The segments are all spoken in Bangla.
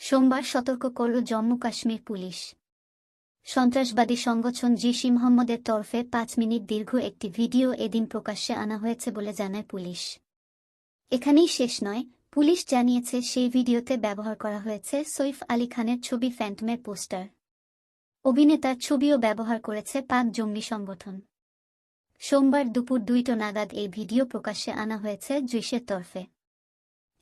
সোমবার সতর্ক করল জম্মু কাশ্মীর পুলিশ। সন্ত্রাসবাদী সংগঠন জিসি মোহাম্মদের তরফে পাঁচ মিনিট দীর্ঘ একটি ভিডিও এদিন প্রকাশ্যে আনা হয়েছে বলে জানায় পুলিশ। এখানেই শেষ নয়, পুলিশ জানিয়েছে সেই ভিডিওতে ব্যবহার করা হয়েছে সৈফ আলী খানের ছবি ফ্যান্টমের পোস্টার। অভিনেতার ছবিও ব্যবহার করেছে পাক জঙ্গি সংগঠন। সোমবার দুপুর দুইটো নাগাদ এই ভিডিও প্রকাশ্যে আনা হয়েছে জুইসের তরফে।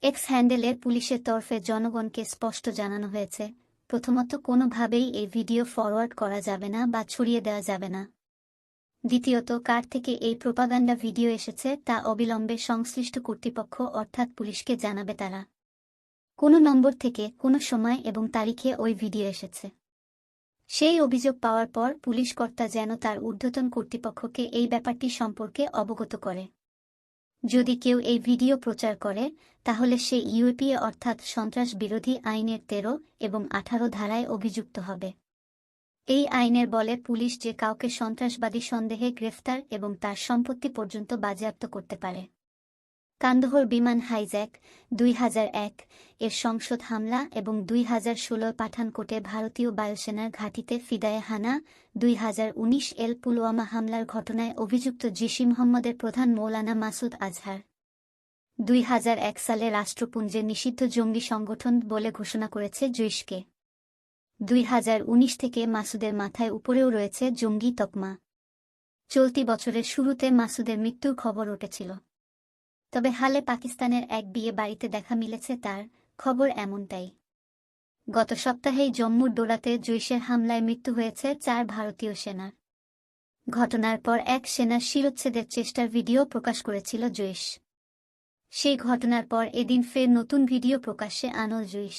এক্স হ্যান্ডেলে পুলিশের তরফে জনগণকে স্পষ্ট জানানো হয়েছে, প্রথমত কোনোভাবেই এই ভিডিও ফরওয়ার্ড করা যাবে না বা ছড়িয়ে দেওয়া যাবে না। দ্বিতীয়ত, কার থেকে এই প্রোপাগান্ডা ভিডিও এসেছে তা অবিলম্বে সংশ্লিষ্ট কর্তৃপক্ষ অর্থাৎ পুলিশকে জানাবে তারা। কোনো নম্বর থেকে কোনো সময় এবং তারিখে ওই ভিডিও এসেছে। সেই অভিযোগ পাওয়ার পর পুলিশ কর্তা যেন তার ঊর্ধ্বতন কর্তৃপক্ষকে এই ব্যাপারটি সম্পর্কে অবগত করে। যদি কেউ এই ভিডিও প্রচার করে, তাহলে সে ইউপিএ অর্থাৎ সন্ত্রাস বিরোধী আইনের তেরো এবং আঠারো ধারায় অভিযুক্ত হবে। এই আইনের বলে পুলিশ যে কাউকে সন্ত্রাসবাদী সন্দেহে গ্রেফতার এবং তার সম্পত্তি পর্যন্ত বাজেয়াপ্ত করতে পারে। কান্দহর বিমান হাইজ্যাক দুই এক এর সংসদ হামলা এবং দুই হাজার ষোলো পাঠানকোটে ভারতীয় বায়ুসেনার ঘাঁটিতে ফিদায়ে হানা, দুই হাজার উনিশ এল পুলওয়ামা হামলার ঘটনায় অভিযুক্ত জিসি মোহাম্মদের প্রধান মৌলানা মাসুদ আজহার। দুই হাজার এক সালে রাষ্ট্রপুঞ্জে নিষিদ্ধ জঙ্গি সংগঠন বলে ঘোষণা করেছে জৈশকে দুই হাজার উনিশ থেকে মাসুদের মাথায় উপরেও রয়েছে জঙ্গি তকমা। চলতি বছরের শুরুতে মাসুদের মৃত্যুর খবর উঠেছিল। তবে হালে পাকিস্তানের এক বিয়ে বাড়িতে দেখা মিলেছে তার খবর এমনটাই। গত সপ্তাহেই জম্মুর দোলাতে জৈশের হামলায় মৃত্যু হয়েছে চার ভারতীয় সেনার ঘটনার পর এক সেনার শিরোচ্ছেদের চেষ্টার ভিডিও প্রকাশ করেছিল জৈশ। সেই ঘটনার পর এদিন ফের নতুন ভিডিও প্রকাশ্যে আনল জৈশ।